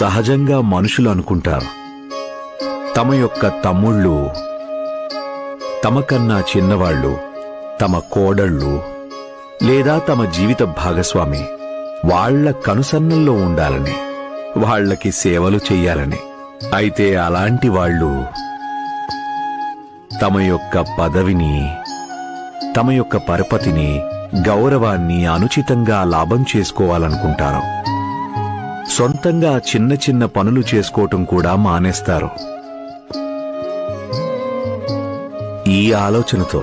సహజంగా మనుషులు అనుకుంటారు. తమ యొక్క తమ్ముళ్ళు తమకన్నా చిన్నవాళ్ళు తమ కోడళ్ళు లేదా తమ జీవిత భాగస్వామి వాళ్ళ కనుసన్నల్లో ఉండాలని వాళ్ళకి సేవలు చెయ్యాలని. అయితే అలాంటి వాళ్ళు తమ యొక్క పదవిని తమ యొక్క పరపతిని గౌరవాన్ని అనుచితంగా లాభం చేసుకోవాలనుకుంటారు. సొంతంగా చిన్న చిన్న పనులు చేసుకోవటం కూడా మానేస్తారు. ఈ ఆలోచనతో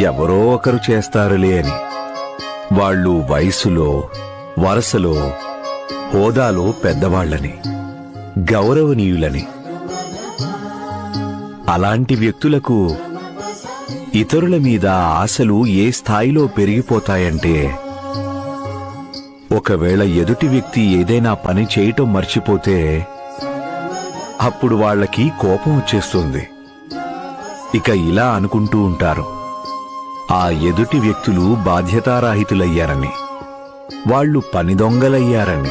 ఎవరో ఒకరు చేస్తారులే అని వాళ్ళు వయసులో వరసలో హోదాలో పెద్దవాళ్ళని గౌరవనీయులని అలాంటి వ్యక్తులకు ఇతరుల మీద ఆశలు ఏ స్థాయిలో పెరిగిపోతాయంటే ఒకవేళ ఎదుటి వ్యక్తి ఏదైనా పని చేయటం మర్చిపోతే అప్పుడు వాళ్ళకి కోపం వచ్చేస్తుంది. ఇక ఇలా అనుకుంటూ ఉంటారు. ఆ ఎదుటి వ్యక్తులు బాధ్యతారాహితులయ్యారని వాళ్ళు పని దొంగలయ్యారని.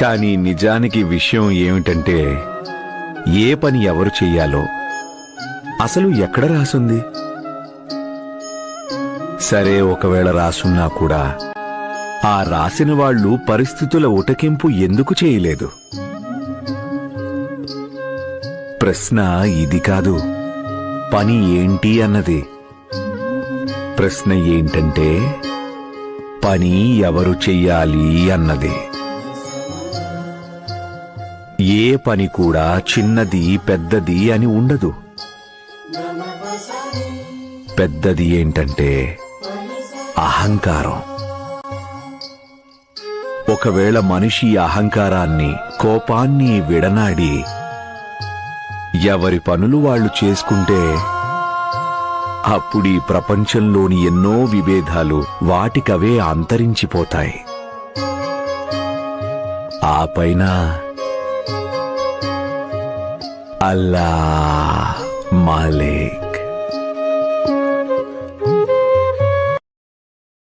కానీ నిజానికి విషయం ఏమిటంటే ఏ పని ఎవరు చెయ్యాలో అసలు ఎక్కడ రాసుంది? సరే ఒకవేళ రాసున్నా కూడా. ఆ రాసిన వాళ్ళు పరిస్థితుల ఉటకింపు ఎందుకు చేయలేదు? ప్రశ్న ఇది కాదు. పని ఏంటి అన్నది. ప్రశ్న ఏంటంటే పని ఎవరు చెయ్యాలి అన్నది. ఏ పని కూడా చిన్నది పెద్దది అని ఉండదు. పెద్దది ఏంటంటే అహంకారం. ఒకవేళ మనిషి అహంకారాన్ని కోపాన్ని విడనాడి ఎవరి పనులు వాళ్ళు చేసుకుంటే అప్పుడీ ప్రపంచంలోని ఎన్నో విభేదాలు వాటికవే అంతరించిపోతాయి. ఆ పైన అల్లా మాలే.